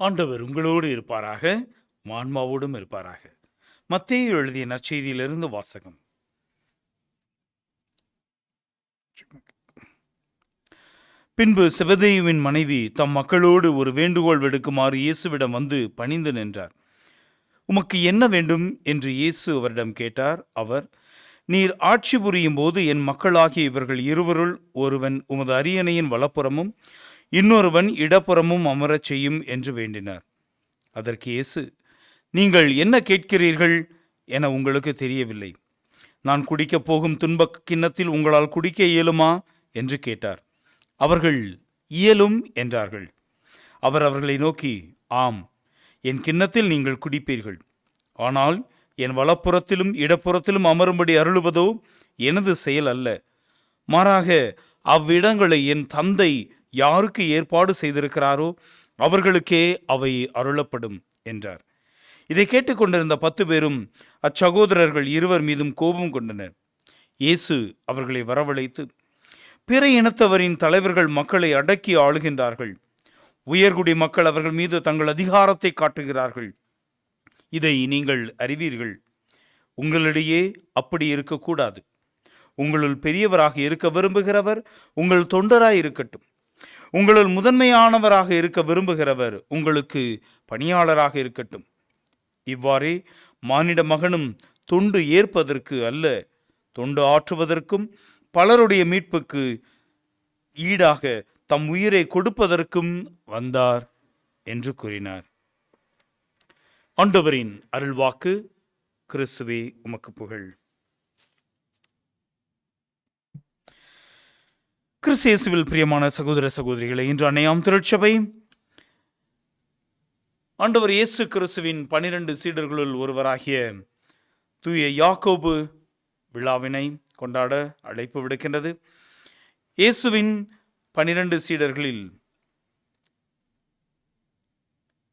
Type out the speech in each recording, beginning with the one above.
ஆண்டவர் உங்களோடு இருப்பாராக உம் ஆன்மாவோடும் இருப்பாராக. மத்திய எழுதிய நற்செய்தியிலிருந்து வாசகம். பின்பு செபதேயுவின் மனைவி தம் மக்களோடு ஒரு வேண்டுகோள் விடுக்குமாறு இயேசுவிடம் வந்து பணிந்து நின்றார். உமக்கு என்ன வேண்டும்? என்று இயேசு அவரிடம் கேட்டார். அவர் நீர் ஆட்சி புரியும் போது என் மக்களாகிய இவர்கள் இருவருள் ஒருவன் உமது அரியணையின் வலப்புறமும் இன்னொருவன் இடப்புறமும் அமரச் செய்யும் என்று வேண்டினார். அதற்கு இயேசு நீங்கள் என்ன கேட்கிறீர்கள்? என உங்களுக்கு தெரியவில்லை. நான் குடிக்கப் போகும் துன்பக் கிண்ணத்தில் உங்களால் குடிக்க இயலுமா? என்று கேட்டார். அவர்கள் இயலும் என்றார்கள். அவர் அவர்களை நோக்கி ஆம் என் கிண்ணத்தில் நீங்கள் குடிப்பீர்கள். ஆனால் என் வலப்புறத்திலும் இடப்புறத்திலும் அமரும்படி அருளுவதோ எனது செயல் அல்ல. மாறாக அவ்விடங்களை என் தந்தை யாருக்கு ஏற்பாடு செய்திருக்கிறாரோ அவர்களுக்கே அவை அருளப்படும் என்றார். இதை கேட்டுக்கொண்டிருந்த பத்து பேரும் அச்சகோதரர்கள் இருவர் மீதும் கோபம் கொண்டனர். இயேசு அவர்களை வரவழைத்து பிற இனத்தவரின் தலைவர்கள் மக்களை அடக்கி ஆளுகின்றார்கள். உயர்குடி மக்கள் அவர்கள் மீது தங்கள் அதிகாரத்தை காட்டுகிறார்கள். இதை நீங்கள் அறிவீர்கள். உங்களிடையே அப்படி இருக்கக்கூடாது. உங்களுள் பெரியவராக இருக்க விரும்புகிறவர் உங்கள் தொண்டராய் இருக்கட்டும். உங்களுள் முதன்மையானவராக இருக்க விரும்புகிறவர் உங்களுக்கு பணியாளராக இருக்கட்டும். இவ்வாறே மானிட மகனும் தொண்டு ஏற்பதற்கு அல்ல தொண்டு ஆற்றுவதற்கும் பலருடைய மீட்புக்கு ஈடாக தம் உயிரை கொடுப்பதற்கும் வந்தார் என்று கூறினார். ஆண்டவரின் அருள்வாக்கு கிறிஸ்துவே உமக்கு புகழ். கிறிஸ்தேசுவில் பிரியமான சகோதர சகோதரிகளை இன்று அன்னையாம் திருச்சபை ஆண்டவர் இயேசு கிறிஸ்துவின் பனிரெண்டு சீடர்களுள் ஒருவராகிய தூய யாக்கோபு விழாவினை கொண்டாட அழைப்பு விடுக்கின்றது. இயேசுவின் பனிரெண்டு சீடர்களில்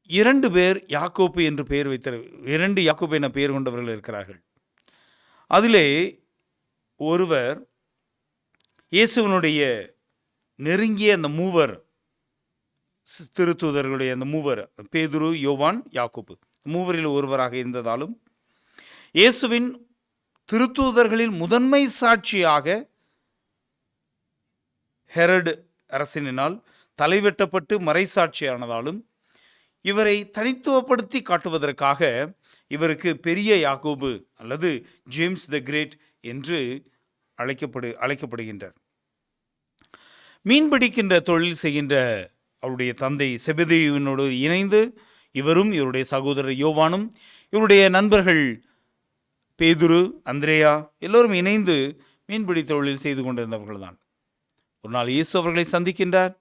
இரண்டு பேர் யாக்கோப்பு என்று பெயர் வைத்த இரண்டு யாக்கோப்பு என பெயர் கொண்டவர்கள் இருக்கிறார்கள். அதிலே ஒருவர் இயேசுவனுடைய நெருங்கிய அந்த மூவர் திருத்துதர்களுடைய திருத்தூதர்களுடைய அந்த மூவர் பேதுரு யோவான் யாக்கோப்பு மூவரில் ஒருவராக இருந்ததாலும் இயேசுவின் திருத்தூதர்களில் முதன்மை சாட்சியாக ஹெரட் அரசினால் தலைவெட்டப்பட்டு மறைசாட்சியானதாலும் இவரை தனித்துவப்படுத்தி காட்டுவதற்காக இவருக்கு பெரிய யாகோபு அல்லது ஜேம்ஸ் த கிரேட் என்று அழைக்கப்படு அழைக்கப்படுகின்றார். மீன் பிடிக்கின்ற தொழில் செய்கின்ற அவருடைய தந்தை செபதேயுவினோடு இணைந்து இவரும் இவருடைய சகோதரர் யோவானும் இவருடைய நண்பர்கள் பேதுரு அந்திரேயா எல்லோரும் இணைந்து மீன்பிடி தொழில் செய்து கொண்டிருந்தவர்கள்தான். ஒரு நாள் இயேசு அவர்களை சந்திக்கின்றார்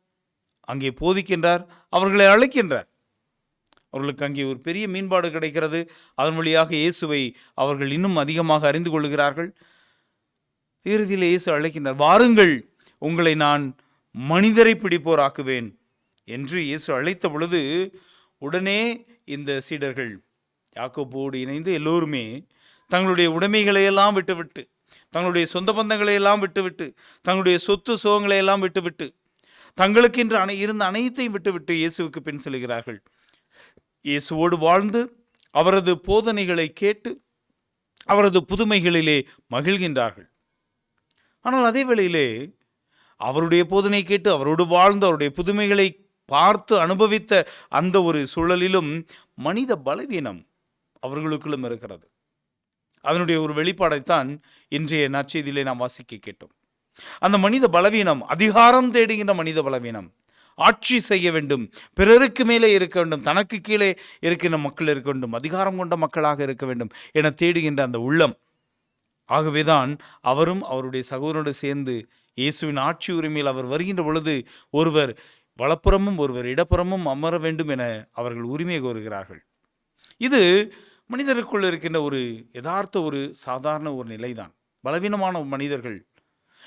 அங்கே போதிக்கின்றார் அவர்களை அழைக்கின்றார். அவர்களுக்கு அங்கே ஒரு பெரிய மீன்பாடு கிடைக்கிறது. அதன் வழியாக இயேசுவை அவர்கள் இன்னும் அதிகமாக அறிந்து கொள்கிறார்கள் இறுதியில் இயேசு அழைக்கின்றார் வாருங்கள் உங்களை நான் மனிதரை பிடிப்போராக்குவேன். என்று இயேசு அழைத்த பொழுது உடனே இந்த சீடர்கள் யாக்கோப்போடு இணைந்து எல்லோருமே தங்களுடைய உடைமைகளையெல்லாம் விட்டுவிட்டு தங்களுடைய சொந்த பந்தங்களையெல்லாம் விட்டுவிட்டு தங்களுடைய சொத்து சுகங்களையெல்லாம் விட்டுவிட்டு தங்களுக்கென்று அணை அனை இருந்த அனைத்தையும் விட்டுவிட்டு இயேசுவுக்கு பின் செல்கிறார்கள். இயேசுவோடு வாழ்ந்து அவரது போதனைகளை கேட்டு அவரது புதுமைகளிலே மகிழ்கின்றார்கள். ஆனால் அதே வேளையிலே அவருடைய போதனை கேட்டு அவரோடு வாழ்ந்து அவருடைய புதுமைகளை பார்த்து அனுபவித்த அந்த ஒரு சூழலிலும் மனித பலவீனம் அவர்களுக்குள்ளும் இருக்கிறது. அதனுடைய ஒரு வெளிப்பாடைத்தான் இன்றைய நற்செய்தியிலே நாம் வாசிக்க கேட்டோம். அந்த மனித பலவீனம் அதிகாரம் தேடுகின்ற மனித பலவீனம் ஆட்சி செய்ய வேண்டும் பிறருக்கு மேலே இருக்க வேண்டும் தனக்கு கீழே இருக்கின்ற மக்கள் இருக்க வேண்டும் அதிகாரம் கொண்ட மக்களாக இருக்க வேண்டும் என தேடுகின்ற அந்த உள்ளம் ஆகவேதான் அவரும் அவருடைய சகோதரனோடு சேர்ந்து இயேசுவின் ஆட்சி உரிமையில் அவர் வருகின்ற பொழுது ஒருவர் வலப்புறமும் ஒருவர் இடப்புறமும் அமர வேண்டும் என அவர்கள் உரிமை கோருகிறார்கள். இது மனிதருக்குள் இருக்கின்ற ஒரு யதார்த்த ஒரு சாதாரண ஒரு நிலைதான். பலவீனமான மனிதர்கள்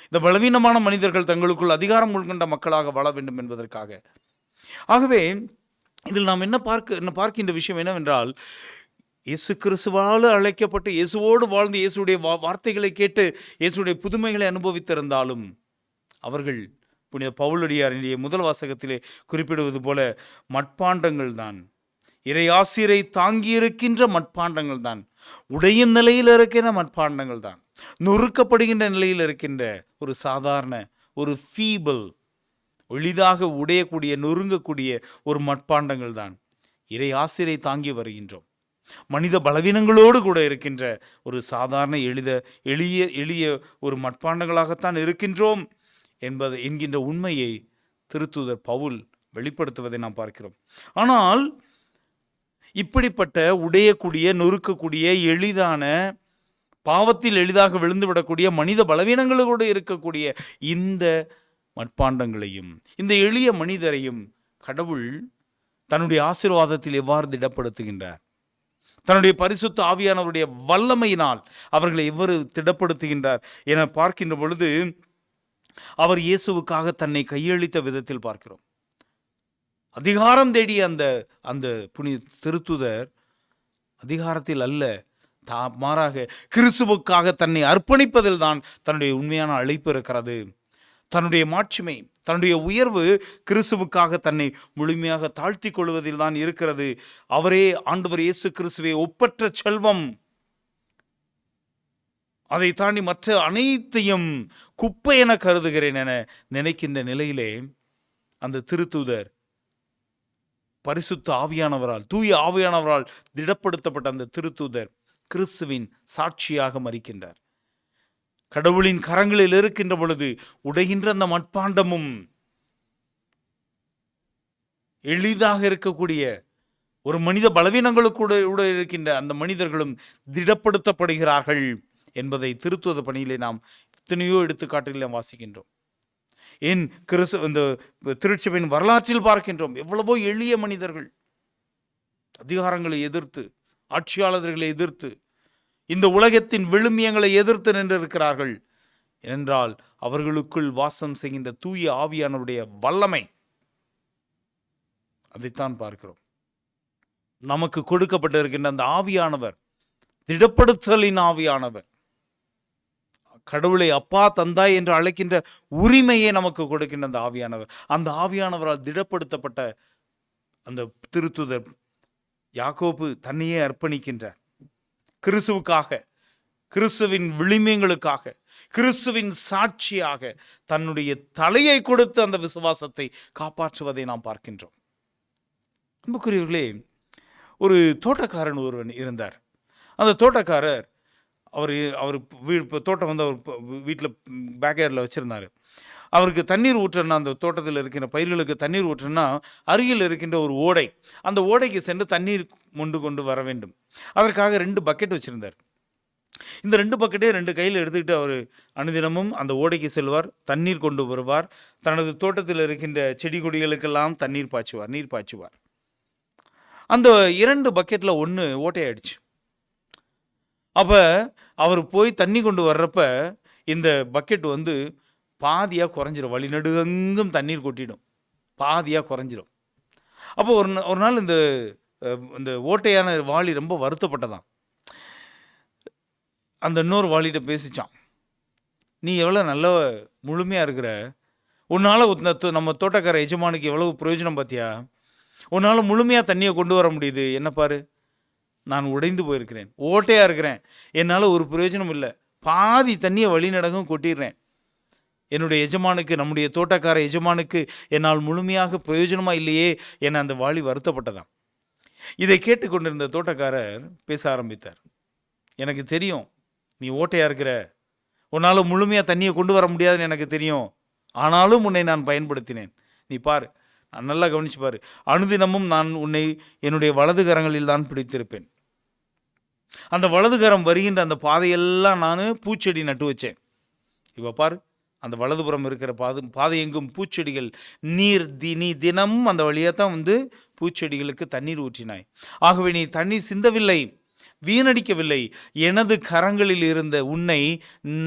இந்த பலவீனமான மனிதர்கள் தங்களுக்குள் அதிகாரம் கொள்கின்ற மக்களாக வாழ வேண்டும் என்பதற்காக. ஆகவே இதில் நாம் என்ன பார்க்க என்ன பார்க்கின்ற விஷயம் என்னவென்றால் இயேசு கிறிஸ்துவால் அழைக்கப்பட்டு இயேசுவோடு வாழ்ந்து இயேசுடைய வா வார்த்தைகளை கேட்டு இயேசுடைய புதுமைகளை அனுபவித்திருந்தாலும் அவர்கள் புனித பவுலடியாரினுடைய முதல் வாசகத்திலே குறிப்பிடுவது போல மட்பாண்டங்கள் தான். இறையாசிரை தாங்கியிருக்கின்ற மட்பாண்டங்கள் தான். உடையும் நிலையில் இருக்கின்ற மட்பாண்டங்கள் தான். நொறுக்கப்படுகின்ற நிலையில் இருக்கின்ற ஒரு சாதாரண ஒரு ஃபீபிள் எளிதாக உடையக்கூடிய நொறுங்கக்கூடிய ஒரு மட்பாண்டங்கள் தான். இறை ஆசிரியை தாங்கி வருகின்றோம். மனித பலவீனங்களோடு கூட இருக்கின்ற ஒரு சாதாரண எளித எளிய எளிய ஒரு மட்பாண்டங்களாகத்தான் இருக்கின்றோம் என்பது என்கின்ற உண்மையை திருத்துதர் பவுல் வெளிப்படுத்துவதை நாம் பார்க்கிறோம். ஆனால் இப்படிப்பட்ட உடையக்கூடிய நொறுக்கக்கூடிய எளிதான பாவத்தில் எளிதாக விழுந்துவிடக்கூடிய மனித பலவீனங்களோடு இருக்கக்கூடிய இந்த மட்பாண்டங்களையும் இந்த எளிய மனிதரையும் கடவுள் தன்னுடைய ஆசீர்வாதத்தில் எவ்வாறு திடப்படுத்துகின்றார்? தன்னுடைய பரிசுத்த ஆவியானவருடைய வல்லமையினால் அவர்களை எவ்வாறு திடப்படுத்துகின்றார் என பார்க்கின்ற பொழுது அவர் இயேசுவுக்காக தன்னை கையளித்த விதத்தில் பார்க்கிறோம். அதிகாரம் தேடிய அந்த அந்த புனி திருத்துதர் அதிகாரத்தில் அல்ல தா மாறாக கிறிஸ்துவுக்காக தன்னை அர்ப்பணிப்பதில் தான் தன்னுடைய உண்மையான அழைப்பு இருக்கிறது. தன்னுடைய மாட்சிமை தன்னுடைய உயர்வு கிறிஸ்துவுக்காக தன்னை முழுமையாக தாழ்த்தி கொள்வதில் தான் இருக்கிறது. அவரே ஆண்டவர் இயேசு கிறிஸ்துவை ஒப்பற்ற செல்வம். அதை தாண்டி மற்ற அனைத்தையும் குப்பை என கருதுகிறேன் என நினைக்கின்ற நிலையிலே அந்த திருத்தூதர் பரிசுத்த ஆவியானவரால் தூய ஆவியானவரால் திடப்படுத்தப்பட்ட அந்த திருத்தூதர் கிறிஸ்துவின் சாட்சியாக மறிக்கின்றார். கடவுளின் கரங்களில் இருக்கின்ற பொழுது உடைகின்ற அந்த மட்பாண்டமும் எளிதாக இருக்கக்கூடிய ஒரு மனித பலவீனங்களுக்கூட கூட இருக்கின்ற அந்த மனிதர்களும் திடப்படுத்தப்படுகிறார்கள் என்பதை திருத்துவத பணியிலே நாம் எத்தனையோ எடுத்துக்காட்டுகளை வாசிக்கின்றோம். ஏன் கிறிஸ்து இந்த திருச்சபையின் வரலாற்றில் பார்க்கின்றோம். எவ்வளவோ எளிய மனிதர்கள் அதிகாரங்களை எதிர்த்து ஆட்சியாளர்களை எதிர்த்து இந்த உலகத்தின் விழுமியங்களை எதிர்த்து நின்றிருக்கிறார்கள். என்றால் அவர்களுக்குள் வாசம் செய்கின்ற தூய ஆவியானவருடைய வல்லமை. அதைத்தான் பார்க்கிறோம். நமக்கு கொடுக்கப்பட்டிருக்கின்ற அந்த ஆவியானவர் திடப்படுத்தலின் ஆவியானவர் கடவுளை அப்பா தந்தாய் என்று அழைக்கின்ற உரிமையை நமக்கு கொடுக்கின்ற அந்த ஆவியானவர். அந்த ஆவியானவரால் திடப்படுத்தப்பட்ட அந்த திருத்துதர் யாக்கோப்பு தன்னையே அர்ப்பணிக்கின்றார். கிறிஸ்துவுக்காக கிறிஸ்துவின் விளிமியங்களுக்காக கிறிஸ்துவின் சாட்சியாக தன்னுடைய தலையை கொடுத்து அந்த விசுவாசத்தை காப்பாற்றுவதை நாம் பார்க்கின்றோம். அன்புக்குரியவர்களே ஒரு தோட்டக்காரன் ஒருவன் இருந்தார். அந்த தோட்டக்காரர் அவர் அவர் வீ இப்போ தோட்டம் வந்து அவர் வீட்டில் பேக்யார்டில் வச்சுருந்தார். அவருக்கு தண்ணீர் ஊற்றணும்னா அந்த தோட்டத்தில் இருக்கின்ற பயிர்களுக்கு தண்ணீர் ஊற்றணும்னா அருகில் இருக்கின்ற ஒரு ஓடை அந்த ஓடைக்கு சென்று தண்ணீர் மொண்டு கொண்டு வர வேண்டும். அதற்காக ரெண்டு பக்கெட் வச்சுருந்தார். இந்த ரெண்டு பக்கெட்டே ரெண்டு கையில் எடுத்துக்கிட்டு அவர் அனுதினமும் அந்த ஓடைக்கு செல்வார் தண்ணீர் கொண்டு வருவார். தனது தோட்டத்தில் இருக்கின்ற செடி கொடிகளுக்கெல்லாம் தண்ணீர் பாய்ச்சுவார் நீர் பாய்ச்சுவார். அந்த இரண்டு பக்கெட்டில் ஒன்று ஓட்டையாயிடுச்சு. அப்போ அவர் போய் தண்ணி கொண்டு வர்றப்ப இந்த பக்கெட் வந்து பாதியாக குறைஞ்சிரும். வழிநடுகெங்கும் தண்ணீர் கொட்டிடும். பாதியாக குறைஞ்சிரும். அப்போ ஒரு ஒரு நாள் இந்த இந்த ஓட்டையான வாளி ரொம்ப வருத்தப்பட்டதான் அந்த இன்னொரு வாளிகிட்ட பேசிச்சான் நீ எவ்வளோ நல்ல முழுமையாக இருக்கிற. உன்னால் நம்ம தோட்டக்கார எஜமானுக்கு எவ்வளவு பிரயோஜனம் பார்த்தியா உன்னால் முழுமையாக தண்ணியை கொண்டு வர முடியுது. என்ன பாரு? நான் உடைந்து போயிருக்கிறேன். ஓட்டையாக இருக்கிறேன். என்னால் ஒரு பிரயோஜனம் இல்லை. பாதி தண்ணியை வழிநடங்கும் கொட்டிடுறேன். என்னுடைய எஜமானுக்கு நம்முடைய தோட்டக்கார எஜமானுக்கு என்னால் முழுமையாக பிரயோஜனமாக இல்லையே என அந்த வாளி வருத்தப்பட்டதாம். இதை கேட்டுக்கொண்டிருந்த தோட்டக்காரர் பேச ஆரம்பித்தார். எனக்கு தெரியும் நீ ஓட்டையாக இருக்கிற. உன்னால் முழுமையாக தண்ணியை கொண்டு வர முடியாதுன்னு எனக்கு தெரியும். ஆனாலும் உன்னை நான் பயன்படுத்தினேன். நீ பார் நான் நல்லா கவனிச்சு பாரு. அனுதினமும் நான் உன்னை என்னுடைய வலது கரங்களில் தான் பிடித்திருப்பேன். அந்த வலதுகரம் வருகின்ற அந்த பாதையெல்லாம் நான் பூச்செடி நட்டு வச்சேன். இப்போ பாரு அந்த வலதுபுறம் இருக்கிற பாது பாதை எங்கும் பூச்செடிகள் நீர் தி நீ தினமும் அந்த வழியாக தான் வந்து பூச்செடிகளுக்கு தண்ணீர் ஊற்றினாய். ஆகவே நீ தண்ணீர் சிந்தவில்லை வீணடிக்கவில்லை. எனது கரங்களில் இருந்த உன்னை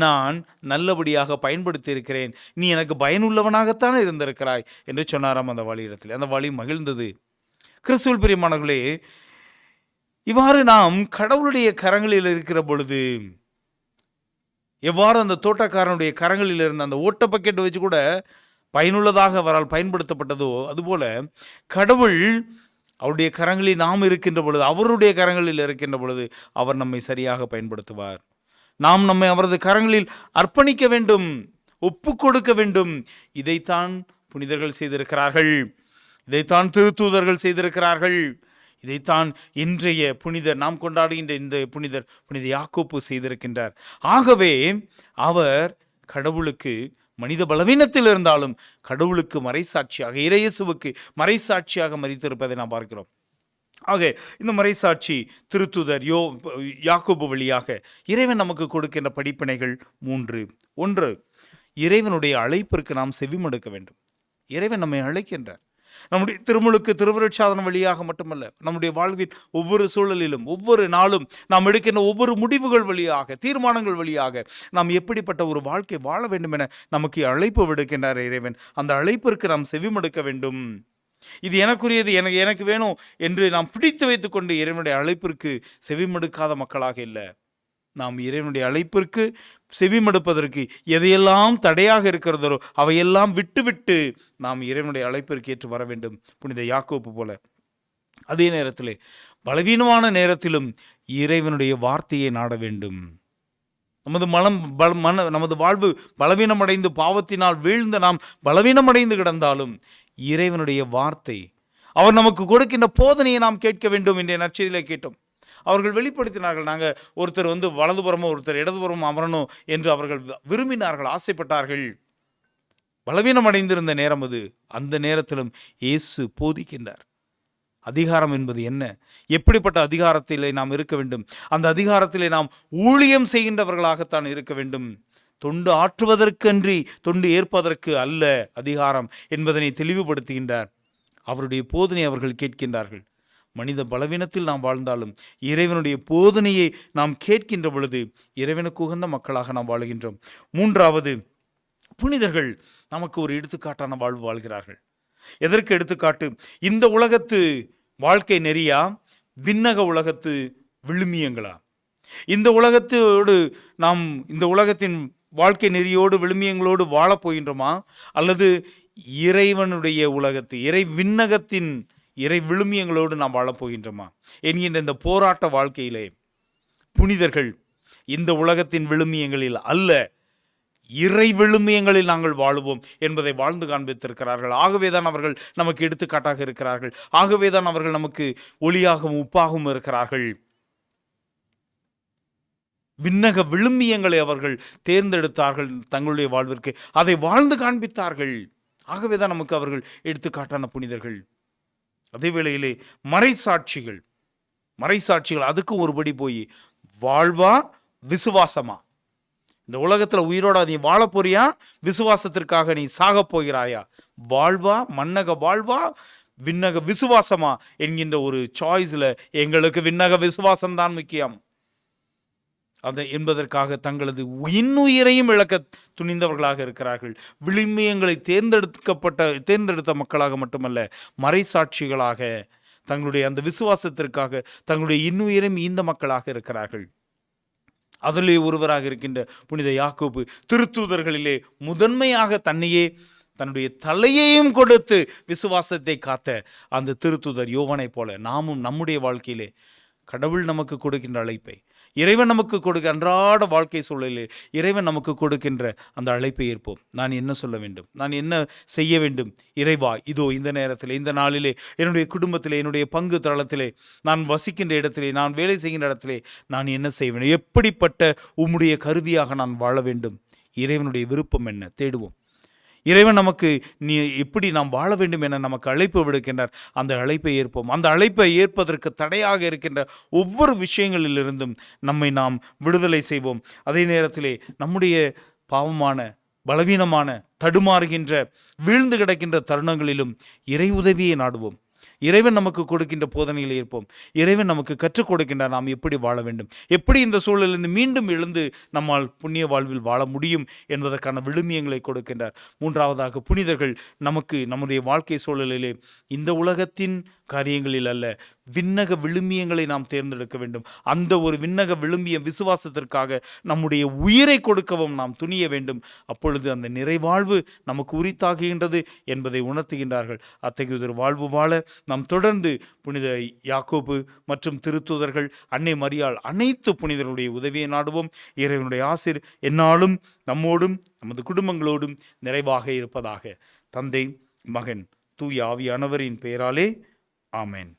நான் நல்லபடியாக பயன்படுத்தி இருக்கிறேன் நீ எனக்கு பயனுள்ளவனாகத்தான் இருந்திருக்கிறாய் என்று சொன்னாராம் அந்த வழியிடத்தில். அந்த வழி மகிழ்ந்தது. கிறிஸ்துவல் பிரியமானவர்களே இவ்வாறு நாம் கடவுளுடைய கரங்களில் இருக்கிற பொழுது எவ்வாறு அந்த தோட்டக்காரனுடைய கரங்களில் இருந்த அந்த ஓட்ட பக்கெட் வச்சு கூட பயனுள்ளதாக அவரால் பயன்படுத்தப்பட்டதோ அதுபோல கடவுள் அவருடைய கரங்களில் நாம் இருக்கின்ற பொழுது அவருடைய கரங்களில் இருக்கின்ற பொழுது அவர் நம்மை சரியாக பயன்படுத்துவார். நாம் நம்மை அவரது கரங்களில் அர்ப்பணிக்க வேண்டும் ஒப்பு கொடுக்க வேண்டும். இதைத்தான் புனிதர்கள் செய்திருக்கிறார்கள். இதைத்தான் திருத்தூதர்கள் செய்திருக்கிறார்கள். இதைத்தான் இன்றைய புனிதர் நாம் கொண்டாடுகின்ற இந்த புனிதர் புனித யாக்கோப்பு செய்திருக்கின்றார். ஆகவே அவர் கடவுளுக்கு மனித பலவீனத்தில் இருந்தாலும் கடவுளுக்கு மறைசாட்சியாக இறையேசுவுக்கு மறைசாட்சியாக மதித்திருப்பதை நாம் பார்க்கிறோம். ஆக இந்த மறைசாட்சி திருத்துதர் யோ யாக்கோபு வழியாக இறைவன் நமக்கு கொடுக்கின்ற படிப்பினைகள் மூன்று. ஒன்று இறைவனுடைய அழைப்பிற்கு நாம் செவிமடுக்க வேண்டும். இறைவன் நம்மை அழைக்கின்றார். நம்முடைய திருமுழுக்கு திருவருட்சாதனம் வழியாக மட்டுமல்ல நம்முடைய வாழ்வின் ஒவ்வொரு சூழலிலும் ஒவ்வொரு நாளும் நாம் எடுக்கின்ற ஒவ்வொரு முடிவுகள் வழியாக தீர்மானங்கள் வழியாக நாம் எப்படிப்பட்ட ஒரு வாழ்க்கை வாழ வேண்டும் என நமக்கு அழைப்பு விடுக்கின்றார் இறைவன். அந்த அழைப்பிற்கு நாம் செவிமடுக்க வேண்டும். இது எனக்குரியது எனக்கு எனக்கு வேணும் என்று நாம் பிடித்து வைத்துக்கொண்டு இறைவனுடைய அழைப்பிற்கு செவிமடுக்காத மக்களாக இல்லை. நாம் இறைவனுடைய அழைப்பிற்கு செவிமடுப்பதற்கு எதையெல்லாம் தடையாக இருக்கிறதோ அவையெல்லாம் விட்டுவிட்டு நாம் இறைவனுடைய அழைப்பிற்கு ஏற்று வர வேண்டும். புனித யாக்கோப்பு போல. அதே நேரத்தில் பலவீனமான நேரத்திலும் இறைவனுடைய வார்த்தையை நாட வேண்டும். நமது மனம் பல மன நமது வாழ்வு பலவீனமடைந்து பாவத்தினால் வீழ்ந்த நாம் பலவீனமடைந்து கிடந்தாலும் இறைவனுடைய வார்த்தை அவர் நமக்கு கொடுக்கின்ற போதனையை நாம் கேட்க வேண்டும் என்ற நற்செய்தியிலே கேட்டோம். அவர்கள் வெளிப்படுத்தினார்கள். நாங்கள் ஒருத்தர் வந்து வலதுபுறமோ ஒருத்தர் இடதுபுறமோ அமரணும் என்று அவர்கள் விரும்பினார்கள் ஆசைப்பட்டார்கள். பலவீனம் அடைந்திருந்த நேரம் அது. அந்த நேரத்திலும் இயேசு போதிக்கின்றார். அதிகாரம் என்பது என்ன? எப்படிப்பட்ட அதிகாரத்திலே நாம் இருக்க வேண்டும்? அந்த அதிகாரத்திலே நாம் ஊழியம் செய்கின்றவர்களாகத்தான் இருக்க வேண்டும். தொண்டு ஆற்றுவதற்கன்றி தொண்டு ஏற்பதற்கு அல்ல அதிகாரம் என்பதனை தெளிவுபடுத்துகின்றார். அவருடைய போதனை அவர்கள் கேட்கின்றார்கள். மனித பலவீனத்தில் நாம் வாழ்ந்தாலும் இறைவனுடைய போதனையை நாம் கேட்கின்ற பொழுது இறைவனுக்கு உகந்த மக்களாக நாம் வாழுகின்றோம். மூன்றாவது புனிதர்கள் நமக்கு ஒரு எடுத்துக்காட்டான வாழ்வு வாழ்கிறார்கள். எதற்கு எடுத்துக்காட்டு? இந்த உலகத்து வாழ்க்கை நெறியா? விண்ணக உலகத்து விழுமியங்களா? இந்த உலகத்தோடு நாம் இந்த உலகத்தின் வாழ்க்கை நெறியோடு விழுமியங்களோடு வாழப் போகின்றோமா? அல்லது இறைவனுடைய உலகத்து இறை விண்ணகத்தின் இறை விழுமியங்களோடு நாம் வாழப் போகின்றோமா என்கின்ற இந்த போராட்ட வாழ்க்கையிலே புனிதர்கள் இந்த உலகத்தின் விழுமியங்களில் அல்ல இறை விழுமியங்களில் நாங்கள் வாழுவோம் என்பதை வாழ்ந்து காண்பித்திருக்கிறார்கள். ஆகவேதான் அவர்கள் நமக்கு எடுத்துக்காட்டாக இருக்கிறார்கள். ஆகவேதான் அவர்கள் நமக்கு ஒளியாகவும் உப்பாகவும் இருக்கிறார்கள். விண்ணக விழுமியங்களை அவர்கள் தேர்ந்தெடுத்தார்கள் தங்களுடைய வாழ்விற்கு. அதை வாழ்ந்து காண்பித்தார்கள். ஆகவேதான் நமக்கு அவர்கள் எடுத்துக்காட்டான புனிதர்கள். அதே வேளையிலே மறைசாட்சிகள் மறைசாட்சிகள் அதுக்கு ஒருபடி போய் வாழ்வா விசுவாசமா? இந்த உலகத்தில் உயிரோட நீ வாழ போறியா? விசுவாசத்திற்காக நீ சாகப் போகிறாயா? வாழ்வா மன்னக வாழ்வா விண்ணக விசுவாசமா? என்கின்ற ஒரு சாய்ஸில் எங்களுக்கு விண்ணக விசுவாசம்தான் முக்கியம். அதை என்பதற்காக தங்களது இன்னுயிரையும் இழக்க துணிந்தவர்களாக இருக்கிறார்கள். விளிமியங்களை தேர்ந்தெடுக்கப்பட்ட தேர்ந்தெடுத்த மக்களாக மட்டுமல்ல மறைசாட்சிகளாக தங்களுடைய அந்த விசுவாசத்திற்காக தங்களுடைய இன்னுயிரையும் ஈந்த மக்களாக இருக்கிறார்கள். அதிலே ஒருவராக இருக்கின்ற புனித யாக்கோபு திருத்தூதர்களிலே முதன்மையாக தன்னையே தன்னுடைய தலையையும் கொடுத்து விசுவாசத்தை காத்த அந்த திருத்துதர் யோவனைப் போல நாமும் நம்முடைய வாழ்க்கையிலே கடவுள் நமக்கு கொடுக்கின்ற அழைப்பை இறைவன் நமக்கு கொடுக்க அன்றாட வாழ்க்கை சூழலில் இறைவன் நமக்கு கொடுக்கின்ற அந்த அழைப்பை ஏற்போம். நான் என்ன சொல்ல வேண்டும்? நான் என்ன செய்ய வேண்டும்? இறைவா இதோ இந்த நேரத்தில் இந்த நாளிலே என்னுடைய குடும்பத்திலே என்னுடைய பங்கு தளத்திலே நான் வசிக்கின்ற இடத்திலே நான் வேலை செய்கின்ற இடத்திலே நான் என்ன செய்ய வேண்டும்? எப்படிப்பட்ட உம்முடைய கருவியாக நான் வாழ வேண்டும்? இறைவனுடைய விருப்பம் என்ன? தேடுவோம். இறைவன் நமக்கு நீ எப்படி நாம் வாழ வேண்டும் என நமக்கு அழைப்பு விடுக்கின்றார். அந்த அழைப்பை ஏற்போம். அந்த அழைப்பை ஏற்பதற்கு தடையாக இருக்கின்ற ஒவ்வொரு விஷயங்களிலிருந்தும் நம்மை நாம் விடுதலை செய்வோம். அதே நேரத்திலே நம்முடைய பாவமான பலவீனமான தடுமாறுகின்ற வீழ்ந்து கிடக்கின்ற தருணங்களிலும் இறை உதவியை நாடுவோம். இறைவன் நமக்கு கொடுக்கின்ற போதனையில் இருப்போம் இறைவன் நமக்கு கற்றுக் கொடுக்கின்றார் நாம் எப்படி வாழ வேண்டும்? எப்படி இந்த சூழலிருந்து மீண்டும் எழுந்து நம்மால் புண்ணிய வாழ்வில் வாழ முடியும் என்பதற்கான விழுமியங்களை கொடுக்கின்றார். மூன்றாவதாக புனிதர்கள் நமக்கு நம்முடைய வாழ்க்கை சூழலிலே இந்த உலகத்தின் காரியங்களில் அல்ல விண்ணக விழுமியங்களை நாம் தேர்ந்தெடுக்க வேண்டும். அந்த ஒரு விண்ணக விழுமிய விசுவாசத்திற்காக நம்முடைய உயிரை கொடுக்கவும் நாம் துணிய வேண்டும். அப்பொழுது அந்த நிறைவாழ்வு நமக்கு உரித்தாகுகின்றது என்பதை உணர்த்துகின்றார்கள். அத்தகைய ஒரு வாழ்வு வாழ நாம் தொடர்ந்து புனித யாக்கோபு மற்றும் திருத்துதர்கள் அன்னை மரியாள் அனைத்து புனிதருடைய உதவியை நாடுவோம். இறைவனுடைய ஆசிர் என்னாலும் நம்மோடும் நமது குடும்பங்களோடும் நிறைவாக இருப்பதாக. தந்தை மகன் தூய் ஆவியானவரின் பெயராலே ஆமேன்.